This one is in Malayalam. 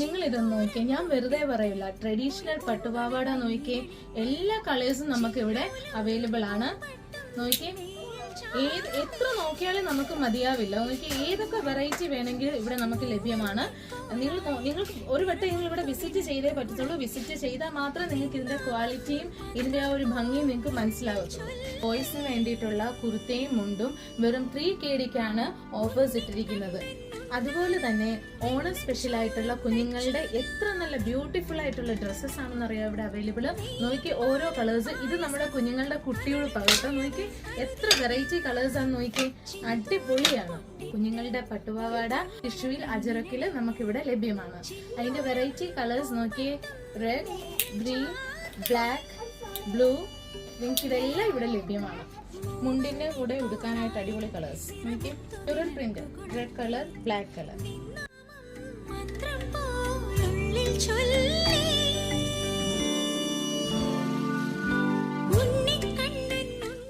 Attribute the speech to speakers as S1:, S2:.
S1: നിങ്ങൾ ഇതൊന്ന് നോക്കിയേ. ഞാൻ വെറുതെ പറയില്ല ട്രഡീഷണൽ പട്ടുപാവാട നോക്കിയേ. എല്ലാ കളേഴ്സും നമുക്ക് ഇവിടെ അവൈലബിൾ ആണ്. നോക്കിയേ. ഏത് എത്ര നോക്കിയാലും നമുക്ക് മതിയാവില്ല. നോക്കി ഏതൊക്കെ വെറൈറ്റി വേണമെങ്കിൽ ഇവിടെ നമുക്ക് ലഭ്യമാണ്. നിങ്ങൾ നിങ്ങൾക്ക് ഒരു വട്ടം നിങ്ങൾ ഇവിടെ വിസിറ്റ് ചെയ്തേ പറ്റത്തുള്ളൂ. വിസിറ്റ് ചെയ്താൽ മാത്രമേ നിങ്ങൾക്ക് ഇതിന്റെ ക്വാളിറ്റിയും ഇതിന്റെ ആ ഒരു ഭംഗിയും നിങ്ങൾക്ക് മനസ്സിലാകത്തുള്ളൂ ബോയ്സിന് വേണ്ടിയിട്ടുള്ള കുർത്തയും മുണ്ടും വെറും ത്രീ കെ ഡിക്കാണ് ഓഫേഴ്സ് ഇട്ടിരിക്കുന്നത്. അതുപോലെ തന്നെ ഓണം സ്പെഷ്യൽ ആയിട്ടുള്ള കുഞ്ഞുങ്ങളുടെ എത്ര നല്ല ബ്യൂട്ടിഫുൾ ആയിട്ടുള്ള ഡ്രസ്സസ് ആണെന്ന് അറിയാം ഇവിടെ അവൈലബിൾ നോക്കി ഓരോ കളേഴ്സ് ഇത് നമ്മുടെ കുഞ്ഞുങ്ങളുടെ കുട്ടിയോട് പകട്ടോ നോക്കി എത്ര വെറൈറ്റി കളേഴ്സ് ആണ് നോക്കി അടിപൊളിയാണ്. കുഞ്ഞുങ്ങളുടെ പട്ടുപാവാട ടിഷ്യൂവിൽ അജറക്കിൽ നമുക്കിവിടെ ലഭ്യമാണ്. അതിന്റെ വെറൈറ്റി കളേഴ്സ് നോക്കി റെഡ് ഗ്രീൻ ബ്ലാക്ക് ബ്ലൂ നിങ്ങൾക്ക് ഇതെല്ലാം ഇവിടെ ലഭ്യമാണ്. മുണ്ടിന്റെ കൂടെ ഉടുക്കാനായിട്ട് അടിപൊളി കളേഴ്സ് നോക്കി print red colour black colour